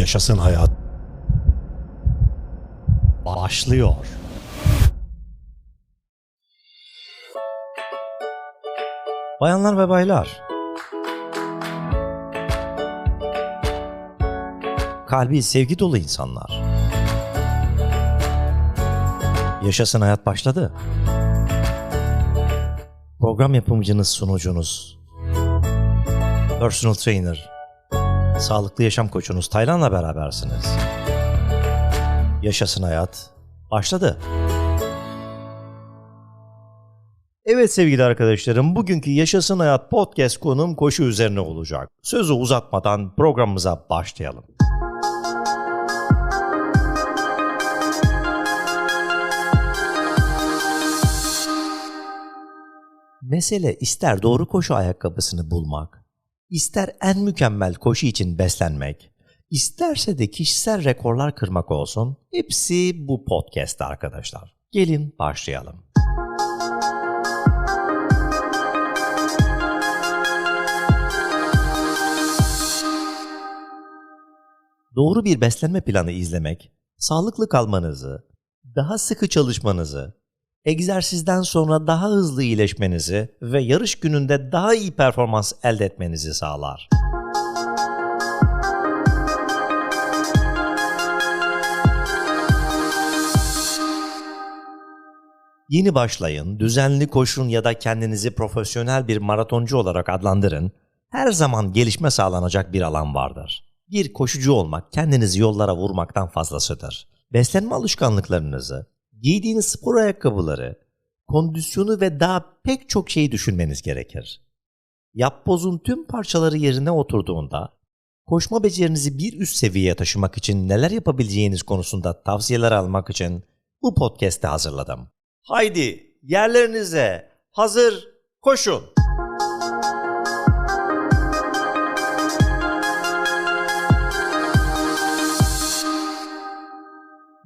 Yaşasın hayat. Başlıyor. Bayanlar ve baylar. Kalbi sevgi dolu insanlar. Yaşasın hayat başladı. Program yapımcınız, sunucunuz, personal trainer, sağlıklı yaşam koçunuz Taylan'la berabersiniz. Yaşasın hayat başladı. Evet sevgili arkadaşlarım, bugünkü Yaşasın Hayat podcast konum koşu üzerine olacak. Sözü uzatmadan programımıza başlayalım. Mesele ister doğru koşu ayakkabısını bulmak, ister en mükemmel koşu için beslenmek, isterse de kişisel rekorlar kırmak olsun, hepsi bu podcast'te arkadaşlar. Gelin başlayalım. Doğru bir beslenme planı izlemek, sağlıklı kalmanızı, daha sıkı çalışmanızı, egzersizden sonra daha hızlı iyileşmenizi ve yarış gününde daha iyi performans elde etmenizi sağlar. Yeni başlayın, düzenli koşun ya da kendinizi profesyonel bir maratoncu olarak adlandırın. Her zaman gelişme sağlanacak bir alan vardır. Bir koşucu olmak kendinizi yollara vurmaktan fazlasıdır. Beslenme alışkanlıklarınızı, giydiğiniz spor ayakkabıları, kondisyonu ve daha pek çok şeyi düşünmeniz gerekir. Yapbozun tüm parçaları yerine oturduğunda, koşma becerinizi bir üst seviyeye taşımak için neler yapabileceğiniz konusunda tavsiyeler almak için bu podcast'i hazırladım. Haydi yerlerinize hazır koşun.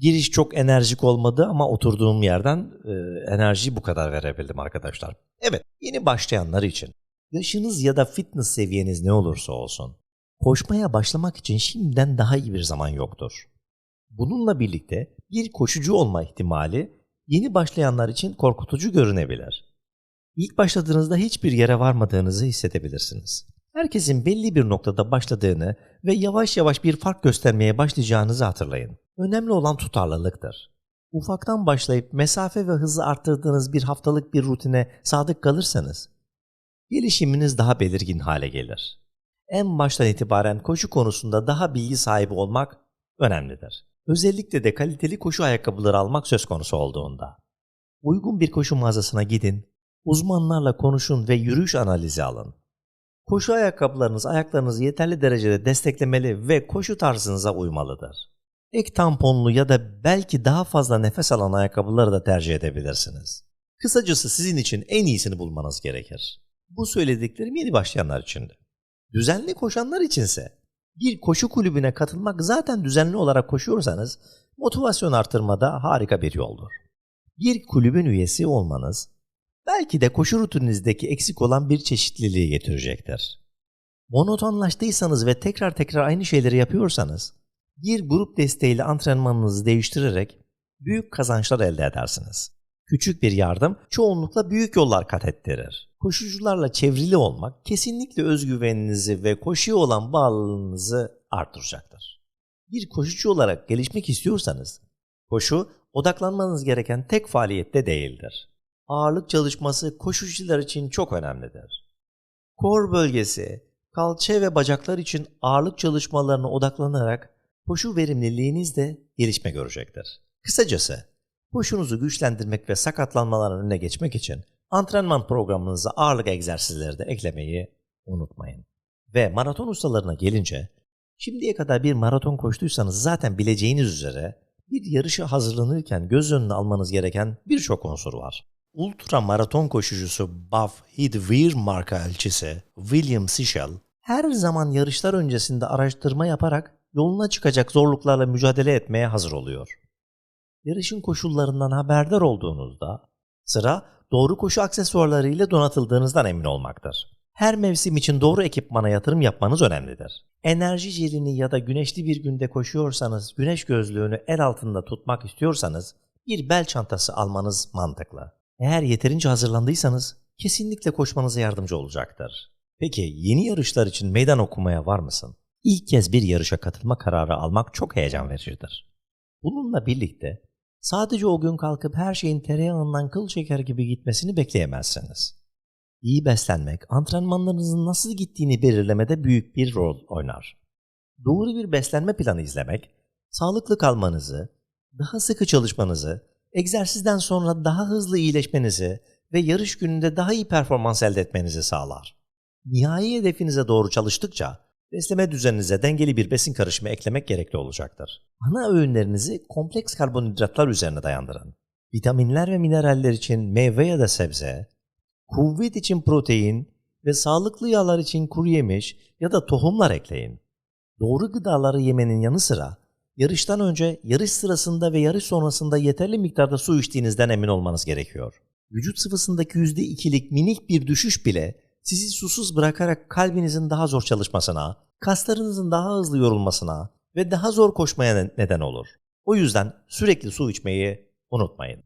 Giriş çok enerjik olmadı ama oturduğum yerden e, enerjiyi bu kadar verebildim arkadaşlar. Evet, yeni başlayanlar için yaşınız ya da fitness seviyeniz ne olursa olsun koşmaya başlamak için şimdiden daha iyi bir zaman yoktur. Bununla birlikte bir koşucu olma ihtimali yeni başlayanlar için korkutucu görünebilir. İlk başladığınızda hiçbir yere varmadığınızı hissedebilirsiniz. Herkesin belli bir noktada başladığını ve yavaş yavaş bir fark göstermeye başlayacağınızı hatırlayın. Önemli olan tutarlılıktır. Ufaktan başlayıp mesafe ve hızı arttırdığınız bir haftalık bir rutine sadık kalırsanız, gelişiminiz daha belirgin hale gelir. En baştan itibaren koşu konusunda daha bilgi sahibi olmak önemlidir. Özellikle de kaliteli koşu ayakkabıları almak söz konusu olduğunda. Uygun bir koşu mağazasına gidin, uzmanlarla konuşun ve yürüyüş analizi alın. Koşu ayakkabılarınız ayaklarınızı yeterli derecede desteklemeli ve koşu tarzınıza uymalıdır. Ek tamponlu ya da belki daha fazla nefes alan ayakkabıları da tercih edebilirsiniz. Kısacası sizin için en iyisini bulmanız gerekir. Bu söylediklerim yeni başlayanlar içindi. Düzenli koşanlar içinse bir koşu kulübüne katılmak zaten düzenli olarak koşuyorsanız motivasyon artırmada harika bir yoldur. Bir kulübün üyesi olmanız belki de koşu rutininizdeki eksik olan bir çeşitliliği getirecektir. Monotonlaştıysanız ve tekrar tekrar aynı şeyleri yapıyorsanız bir grup desteğiyle antrenmanınızı değiştirerek büyük kazançlar elde edersiniz. Küçük bir yardım çoğunlukla büyük yollar kat ettirir. Koşucularla çevrili olmak kesinlikle özgüveninizi ve koşuya olan bağlılığınızı artıracaktır. Bir koşucu olarak gelişmek istiyorsanız, koşu odaklanmanız gereken tek faaliyette değildir. Ağırlık çalışması koşucular için çok önemlidir. Kor bölgesi, kalça ve bacaklar için ağırlık çalışmalarına odaklanarak koşu verimliliğiniz de gelişme görecektir. Kısacası koşunuzu güçlendirmek ve sakatlanmaların önüne geçmek için antrenman programınıza ağırlık egzersizleri de eklemeyi unutmayın. Ve maraton ustalarına gelince, şimdiye kadar bir maraton koştuysanız zaten bileceğiniz üzere bir yarışa hazırlanırken göz önüne almanız gereken birçok unsur var. Ultra maraton koşucusu Buff Hidweir marka elçisi William Sichel her zaman yarışlar öncesinde araştırma yaparak yoluna çıkacak zorluklarla mücadele etmeye hazır oluyor. Yarışın koşullarından haberdar olduğunuzda sıra doğru koşu aksesuarlarıyla donatıldığınızdan emin olmaktır. Her mevsim için doğru ekipmana yatırım yapmanız önemlidir. Enerji jelini ya da güneşli bir günde koşuyorsanız güneş gözlüğünü el altında tutmak istiyorsanız bir bel çantası almanız mantıklı. Eğer yeterince hazırlandıysanız kesinlikle koşmanıza yardımcı olacaktır. Peki yeni yarışlar için meydan okumaya var mısın? İlk kez bir yarışa katılma kararı almak çok heyecan vericidir. Bununla birlikte sadece o gün kalkıp her şeyin tereyağından kıl çeker gibi gitmesini bekleyemezsiniz. İyi beslenmek, antrenmanlarınızın nasıl gittiğini belirlemede büyük bir rol oynar. Doğru bir beslenme planı izlemek, sağlıklı kalmanızı, daha sıkı çalışmanızı, egzersizden sonra daha hızlı iyileşmenizi ve yarış gününde daha iyi performans elde etmenizi sağlar. Nihai hedefinize doğru çalıştıkça besleme düzeninize dengeli bir besin karışımı eklemek gerekli olacaktır. Ana öğünlerinizi kompleks karbonhidratlar üzerine dayandırın. Vitaminler ve mineraller için meyve ya da sebze, kuvvet için protein ve sağlıklı yağlar için kuru yemiş ya da tohumlar ekleyin. Doğru gıdaları yemenin yanı sıra yarıştan önce, yarış sırasında ve yarış sonrasında yeterli miktarda su içtiğinizden emin olmanız gerekiyor. Vücut sıvısındaki %2'lik minik bir düşüş bile sizi susuz bırakarak kalbinizin daha zor çalışmasına, kaslarınızın daha hızlı yorulmasına ve daha zor koşmaya neden olur. O yüzden sürekli su içmeyi unutmayın.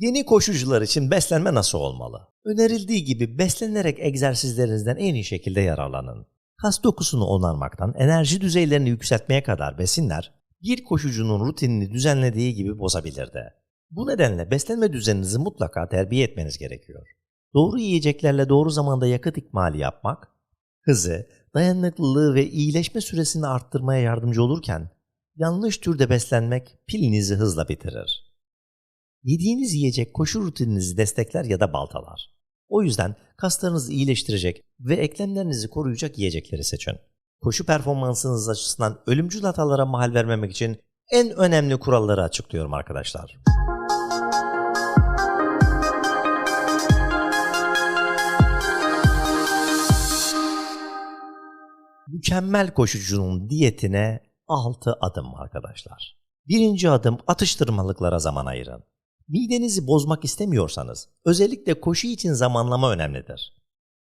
Yeni koşucular için beslenme nasıl olmalı? Önerildiği gibi beslenerek egzersizlerinizden en iyi şekilde yararlanın. Kas dokusunu onarmaktan enerji düzeylerini yükseltmeye kadar besinler bir koşucunun rutinini düzenlediği gibi bozabilir de. Bu nedenle beslenme düzeninizi mutlaka terbiye etmeniz gerekiyor. Doğru yiyeceklerle doğru zamanda yakıt ikmali yapmak, hızı, dayanıklılığı ve iyileşme süresini arttırmaya yardımcı olurken, yanlış türde beslenmek pilinizi hızla bitirir. Yediğiniz yiyecek koşu rutininizi destekler ya da baltalar. O yüzden kaslarınızı iyileştirecek ve eklemlerinizi koruyacak yiyecekleri seçin. Koşu performansınız açısından ölümcül hatalara mahal vermemek için en önemli kuralları açıklıyorum arkadaşlar. Mükemmel koşucunun diyetine 6 adım arkadaşlar. Birinci adım atıştırmalıklara zaman ayırın. Midenizi bozmak istemiyorsanız özellikle koşu için zamanlama önemlidir.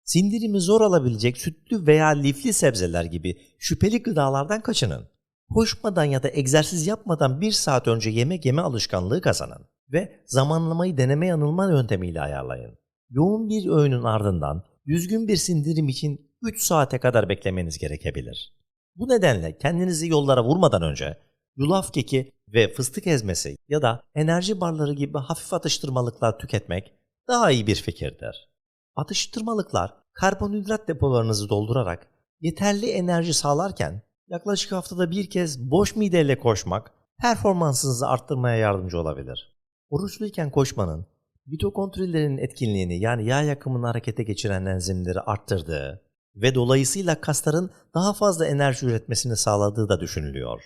Sindirimi zor alabilecek sütlü veya lifli sebzeler gibi şüpheli gıdalardan kaçının. Koşmadan ya da egzersiz yapmadan bir saat önce yemek yeme alışkanlığı kazanın ve zamanlamayı deneme yanılma yöntemiyle ayarlayın. Yoğun bir öğünün ardından düzgün bir sindirim için 3 saate kadar beklemeniz gerekebilir. Bu nedenle kendinizi yollara vurmadan önce yulaf keki ve fıstık ezmesi ya da enerji barları gibi hafif atıştırmalıklar tüketmek daha iyi bir fikirdir. Atıştırmalıklar karbonhidrat depolarınızı doldurarak yeterli enerji sağlarken yaklaşık haftada bir kez boş mideyle koşmak performansınızı arttırmaya yardımcı olabilir. Oruçluyken koşmanın mitokondrilerin etkinliğini yani yağ yakımını harekete geçiren enzimleri arttırdığı ve dolayısıyla kasların daha fazla enerji üretmesini sağladığı da düşünülüyor.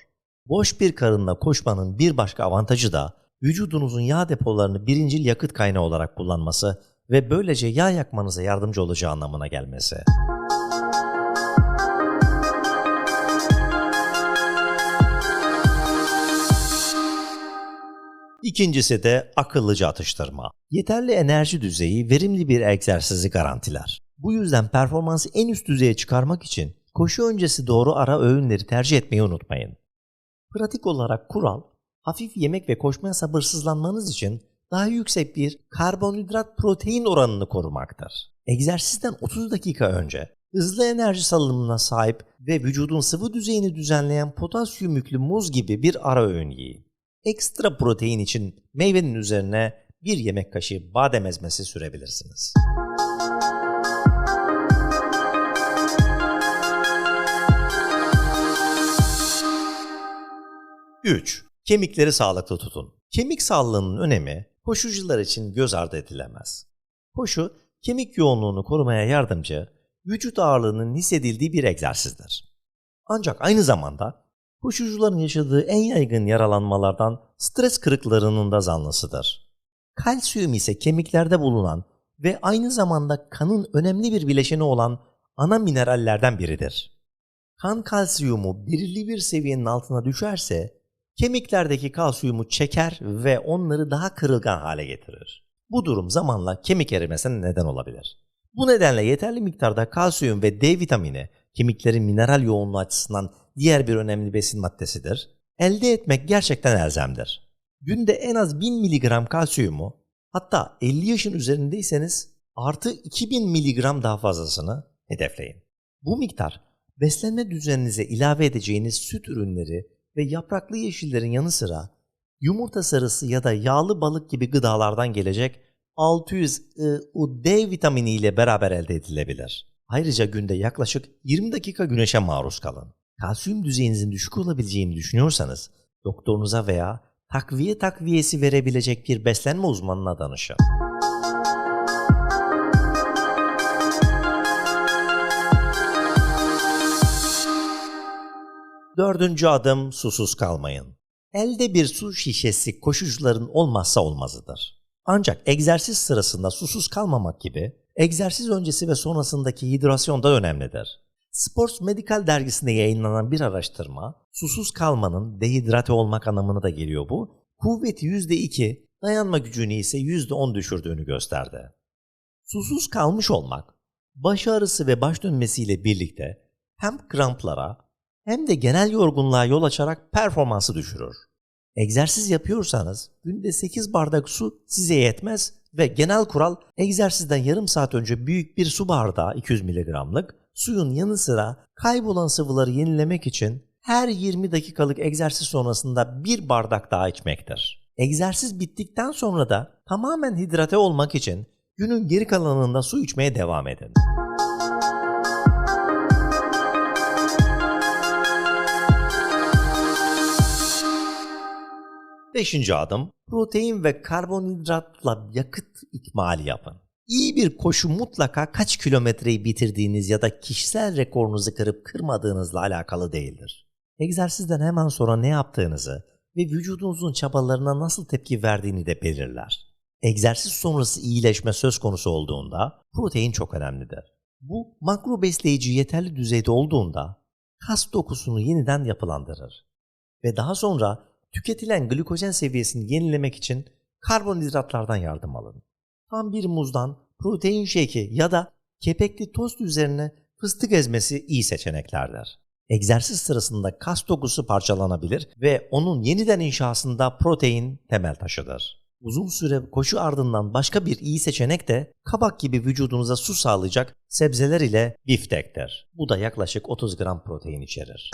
Boş bir karınla koşmanın bir başka avantajı da vücudunuzun yağ depolarını birincil yakıt kaynağı olarak kullanması ve böylece yağ yakmanıza yardımcı olacağı anlamına gelmesi. İkincisi de akıllıca atıştırma. Yeterli enerji düzeyi verimli bir egzersizi garantiler. Bu yüzden performansı en üst düzeye çıkarmak için koşu öncesi doğru ara öğünleri tercih etmeyi unutmayın. Pratik olarak kural, hafif yemek ve koşmaya sabırsızlanmanız için daha yüksek bir karbonhidrat protein oranını korumaktır. Egzersizden 30 dakika önce hızlı enerji salınımına sahip ve vücudun sıvı düzeyini düzenleyen potasyum yüklü muz gibi bir ara öğün yiyin. Ekstra protein için meyvenin üzerine bir yemek kaşığı badem ezmesi sürebilirsiniz. Üç, Kemikleri sağlıklı tutun. Kemik sağlığının önemi koşucular için göz ardı edilemez. Koşu, kemik yoğunluğunu korumaya yardımcı, vücut ağırlığının hissedildiği bir egzersizdir. Ancak aynı zamanda koşucuların yaşadığı en yaygın yaralanmalardan stres kırıklarının da zanlısıdır. Kalsiyum ise kemiklerde bulunan ve aynı zamanda kanın önemli bir bileşeni olan ana minerallerden biridir. Kan kalsiyumu belirli bir seviyenin altına düşerse kemiklerdeki kalsiyumu çeker ve onları daha kırılgan hale getirir. Bu durum zamanla kemik erimesine neden olabilir. Bu nedenle yeterli miktarda kalsiyum ve D vitamini kemiklerin mineral yoğunluğu açısından diğer bir önemli besin maddesidir. Elde etmek gerçekten elzemdir. Günde en az 1000 mg kalsiyumu hatta 50 yaşın üzerindeyseniz artı 2000 mg daha fazlasını hedefleyin. Bu miktar beslenme düzeninize ilave edeceğiniz süt ürünleri ve yapraklı yeşillerin yanı sıra yumurta sarısı ya da yağlı balık gibi gıdalardan gelecek 600 IU D vitamini ile beraber elde edilebilir. Ayrıca günde yaklaşık 20 dakika güneşe maruz kalın. Kalsiyum düzeyinizin düşük olabileceğini düşünüyorsanız doktorunuza veya takviye takviyesi verebilecek bir beslenme uzmanına danışın. Dördüncü adım susuz kalmayın. Elde bir su şişesi koşucuların olmazsa olmazıdır. Ancak egzersiz sırasında susuz kalmamak gibi egzersiz öncesi ve sonrasındaki hidrasyon da önemlidir. Sports Medical dergisinde yayınlanan bir araştırma, susuz kalmanın dehidrate olmak anlamına da geliyor bu, kuvveti %2, dayanma gücünü ise %10 düşürdüğünü gösterdi. Susuz kalmış olmak, baş ağrısı ve baş dönmesiyle birlikte hem kramplara hem de genel yorgunluğa yol açarak performansı düşürür. Egzersiz yapıyorsanız günde 8 bardak su size yetmez ve genel kural egzersizden yarım saat önce büyük bir su bardağı 200 mg'lık suyun yanı sıra kaybolan sıvıları yenilemek için her 20 dakikalık egzersiz sonrasında bir bardak daha içmektir. Egzersiz bittikten sonra da tamamen hidrate olmak için günün geri kalanında su içmeye devam edin. Beşinci adım protein ve karbonhidratla yakıt ikmali yapın. İyi bir koşu mutlaka kaç kilometreyi bitirdiğiniz ya da kişisel rekorunuzu kırıp kırmadığınızla alakalı değildir. Egzersizden hemen sonra ne yaptığınızı ve vücudunuzun çabalarına nasıl tepki verdiğini de belirler. Egzersiz sonrası iyileşme söz konusu olduğunda protein çok önemlidir. Bu makro besleyici yeterli düzeyde olduğunda kas dokusunu yeniden yapılandırır ve daha sonra tüketilen glikojen seviyesini yenilemek için karbonhidratlardan yardım alın. Tam bir muzdan protein şeki ya da kepekli tost üzerine fıstık ezmesi iyi seçeneklerdir. Egzersiz sırasında kas dokusu parçalanabilir ve onun yeniden inşasında protein temel taşıdır. Uzun süre koşu ardından başka bir iyi seçenek de kabak gibi vücudunuza su sağlayacak sebzeler ile biftektir. Bu da yaklaşık 30 gram protein içerir.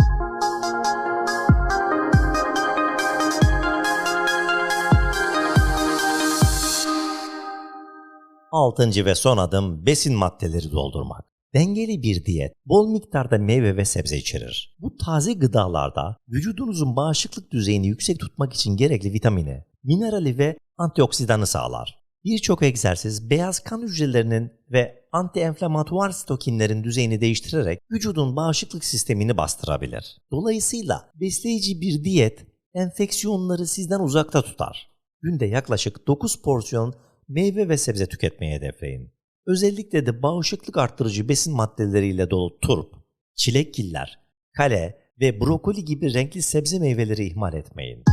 Altıncı ve son adım besin maddeleri doldurmak. Dengeli bir diyet bol miktarda meyve ve sebze içerir. Bu taze gıdalarda vücudunuzun bağışıklık düzeyini yüksek tutmak için gerekli vitamini, minerali ve antioksidanı sağlar. Birçok egzersiz beyaz kan hücrelerinin ve antienflamatuar sitokinlerin düzeyini değiştirerek vücudun bağışıklık sistemini bastırabilir. Dolayısıyla besleyici bir diyet enfeksiyonları sizden uzakta tutar. Günde yaklaşık 9 porsiyon meyve ve sebze tüketmeyi hedefleyin. Özellikle de bağışıklık arttırıcı besin maddeleriyle dolu turp, çilekgiller, kale ve brokoli gibi renkli sebze meyveleri ihmal etmeyin.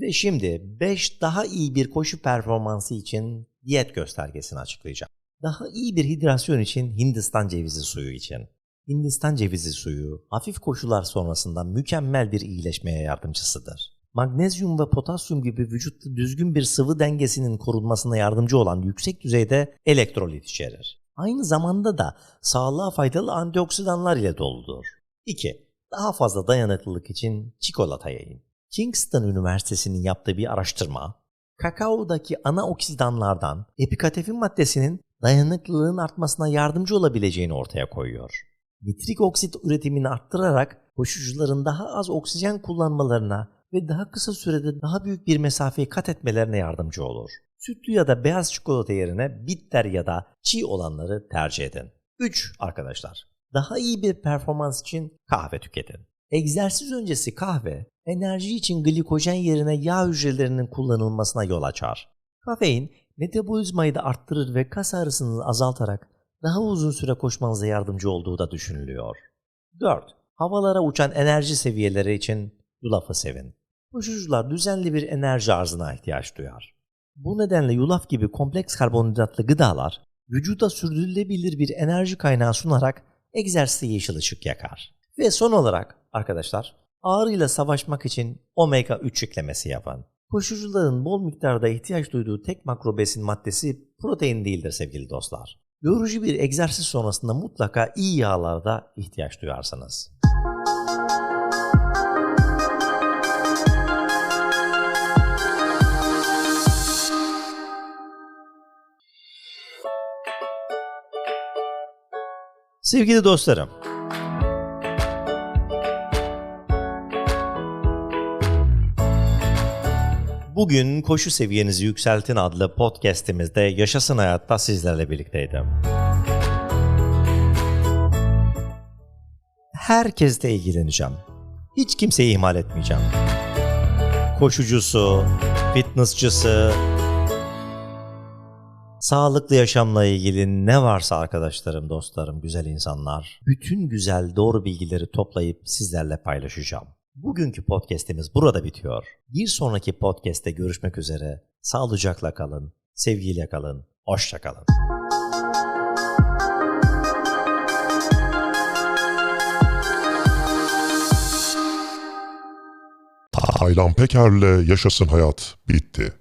Ve şimdi 5 daha iyi bir koşu performansı için diyet göstergesini açıklayacağım. Daha iyi bir hidrasyon için Hindistan cevizi suyu için. Hindistan cevizi suyu hafif koşular sonrasında mükemmel bir iyileşmeye yardımcısıdır. Magnezyum ve potasyum gibi vücutta düzgün bir sıvı dengesinin korunmasına yardımcı olan yüksek düzeyde elektrolit içerir. Aynı zamanda da sağlığa faydalı antioksidanlar ile doludur. 2. Daha fazla dayanıklılık için çikolata yiyin. Kingston Üniversitesi'nin yaptığı bir araştırma, kakaodaki ana oksidanlardan epikatefin maddesinin dayanıklılığın artmasına yardımcı olabileceğini ortaya koyuyor nitrik oksit üretimini arttırarak koşucuların daha az oksijen kullanmalarına ve daha kısa sürede daha büyük bir mesafeyi kat etmelerine yardımcı olur. Sütlü ya da beyaz çikolata yerine bitter ya da çiğ olanları tercih edin. 3. Arkadaşlar, daha iyi bir performans için kahve tüketin. Egzersiz öncesi kahve, enerji için glikojen yerine yağ hücrelerinin kullanılmasına yol açar. Kafein, metabolizmayı da arttırır ve kas ağrısını azaltarak daha uzun süre koşmanıza yardımcı olduğu da düşünülüyor. 4. Havalara uçan enerji seviyeleri için yulafı sevin. Koşucular düzenli bir enerji arzına ihtiyaç duyar. Bu nedenle yulaf gibi kompleks karbonhidratlı gıdalar vücuda sürdürülebilir bir enerji kaynağı sunarak egzersize yeşil ışık yakar. Ve son olarak arkadaşlar ağrıyla savaşmak için omega 3 eklemesi yapın. Koşucuların bol miktarda ihtiyaç duyduğu tek makro besin maddesi protein değildir sevgili dostlar. Yorucu bir egzersiz sonrasında mutlaka iyi yağlarda ihtiyaç duyarsınız. Sevgili dostlarım, Bugün Koşu Seviyenizi Yükseltin adlı podcast'imizde Yaşasın Hayatta sizlerle birlikteydim. Herkesle ilgileneceğim. Hiç kimseyi ihmal etmeyeceğim. Koşucusu, fitnessçısı, sağlıklı yaşamla ilgili ne varsa arkadaşlarım, dostlarım, güzel insanlar, bütün güzel doğru bilgileri toplayıp sizlerle paylaşacağım. Bugünkü podcast'imiz burada bitiyor. Bir sonraki podcast'te görüşmek üzere. Sağlıcakla kalın, sevgiyle kalın, hoşça kalın. Taylan Peker'le Yaşasın Hayat bitti.